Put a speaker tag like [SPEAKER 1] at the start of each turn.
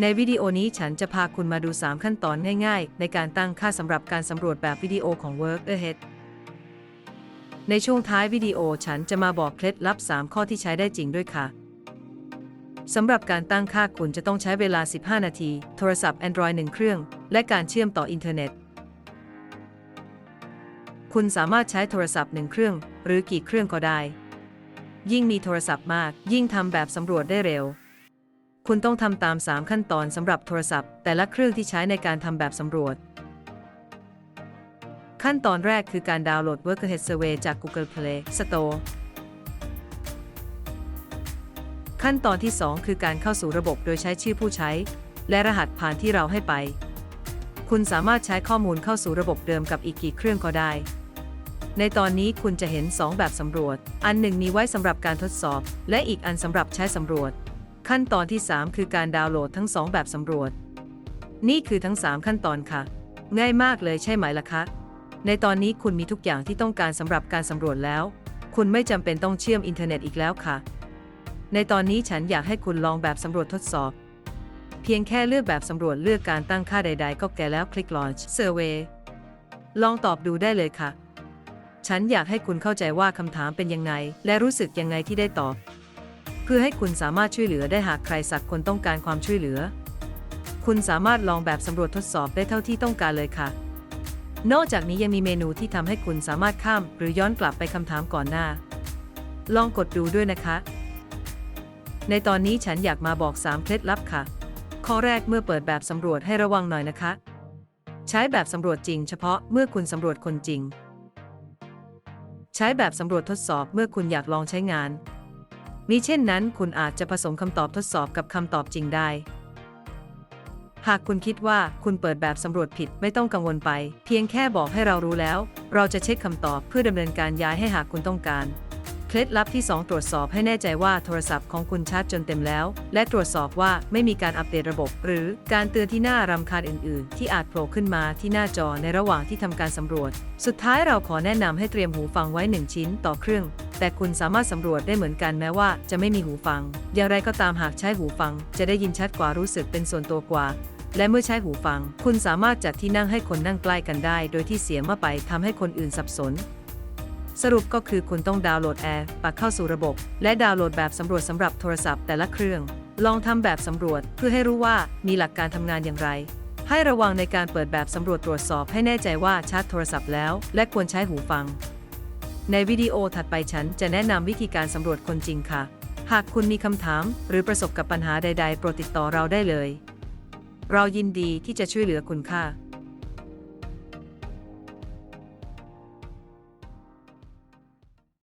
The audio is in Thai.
[SPEAKER 1] ในวิดีโอนี้ฉันจะพาคุณมาดู 3 ขั้นตอนง่ายๆ ในการตั้งค่าสำหรับการสำรวจแบบวิดีโอของ Work Ahead ในช่วงท้ายวิดีโอฉันจะมาบอกเคล็ดลับ 3 ข้อที่ใช้ได้จริงด้วยค่ะสำหรับการตั้งค่าคุณจะต้องใช้เวลา 15 นาที โทรศัพท์ Android 1 เครื่อง และการเชื่อมต่ออินเทอร์เน็ต คุณสามารถใช้โทรศัพท์1เครื่อง หรือกี่เครื่องก็ได้ ยิ่งมีโทรศัพท์มาก ยิ่งทำแบบสำรวจได้เร็ว คุณต้องทำตาม 3 ขั้นตอนสำหรับโทรศัพท์ แต่ละเครื่องที่ใช้ในการทำแบบสำรวจ ขั้นตอนแรกคือการดาวน์โหลด Workahead Survey จาก Google Play Store ขั้นตอนที่ 2 คือการเข้าสู่ระบบโดยใช้ชื่อผู้ใช้ และรหัสผ่านที่เราให้ไป คุณสามารถใช้ข้อมูลเข้าสู่ระบบเดิมกับอีกกี่เครื่องก็ได้ ในตอนนี้คุณจะเห็น 2 แบบสำรวจ อันหนึ่งมีไว้สำหรับการทดสอบ และอีกอันสำหรับใช้สำรวจ ขั้นตอนที่ 3 คือการดาวน์โหลดทั้ง 2 แบบสำรวจ นี่คือทั้ง 3 ขั้นตอนค่ะ ง่ายมากเลยใช่ไหมล่ะคะ ในตอนนี้คุณมีทุกอย่างที่ต้องการสำหรับการสำรวจแล้ว คุณไม่จำเป็นต้องเชื่อมอินเทอร์เน็ตอีกแล้วค่ะ ในตอนนี้ฉันอยากให้คุณลองแบบสำรวจทดสอบ เพียงแค่เลือกแบบสำรวจเลือกการตั้งค่าใด ๆ ก็แก่แล้วคลิก launch survey ลองตอบดูได้เลยค่ะ ฉันอยากให้คุณเข้าใจว่าคำถามเป็นยังไง และรู้สึกยังไงที่ได้ตอบ เพื่อให้คุณสามารถช่วยเหลือได้หากใครสักคนต้องการความช่วยเหลือ คุณสามารถลองแบบสำรวจทดสอบได้เท่าที่ต้องการเลยค่ะ นอกจากนี้ยังมีเมนูที่ทำให้คุณสามารถข้าม หรือย้อนกลับไปคำถามก่อนหน้า ลองกดดูด้วยนะคะ ในตอนนี้ฉันอยากมาบอก 3 เคล็ดลับค่ะ ข้อแรกเมื่อเปิดแบบสำรวจให้ระวังหน่อยนะคะ ใช้แบบสำรวจจริงเฉพาะเมื่อคุณสำรวจคนจริง ใช้แบบสำรวจทดสอบเมื่อคุณอยากลองใช้งาน มิเช่นนั้นคุณอาจจะผสมคำตอบทดสอบกับคำตอบจริงได้ หากคุณคิดว่าคุณเปิดแบบสำรวจผิดไม่ต้องกังวลไป เพียงแค่บอกให้เรารู้แล้ว เราจะเช็คคำตอบเพื่อดำเนินการย้ายให้หากคุณต้องการ เคล็ดลับที่ 2 ตรวจสอบให้แน่ใจว่าโทรศัพท์ของคุณชาร์จจนเต็มแล้ว และตรวจสอบว่าไม่มีการอัปเดตระบบ หรือการเตือนที่น่ารำคาญอื่น ๆ ที่อาจโผล่ขึ้นมาที่หน้าจอในระหว่างที่ทำการสำรวจ สุดท้ายเราขอแนะนำให้เตรียมหูฟังไว้ 1 ชิ้นต่อเครื่อง แต่คุณสามารถสำรวจได้เหมือนกันแม้ว่าจะไม่มีหูฟัง อย่างไรก็ตามหากใช้หูฟัง จะได้ยินชัดกว่ารู้สึกเป็นส่วนตัวกว่า และเมื่อใช้หูฟัง คุณสามารถจัดที่นั่งให้คนนั่งใกล้กันได้ โดยที่เสียงเมื่อไปทำให้คนอื่นสับสนสรุปก็คือคุณต้องดาวน์โหลดแอร์ปักเข้าสู่ระบบ และดาวน์โหลดแบบสำรวจสำหรับโทรศัพท์แต่ละเครื่อง ลองทำแบบสำรวจเพื่อให้รู้ว่ามีหลักการทำงานอย่างไร ให้ระวังในการเปิดแบบสำรวจตรวจสอบให้แน่ใจว่าชาร์จโทรศัพท์แล้ว และควรใช้หูฟัง ในวิดีโอถัดไปฉันจะแนะนำวิธีการสำรวจคนจริงค่ะ หากคุณมีคำถามหรือประสบกับปัญหาใด ๆ โปรดติดต่อเราได้เลย เรายินดีที่จะช่วยเหลือคุณค่ะ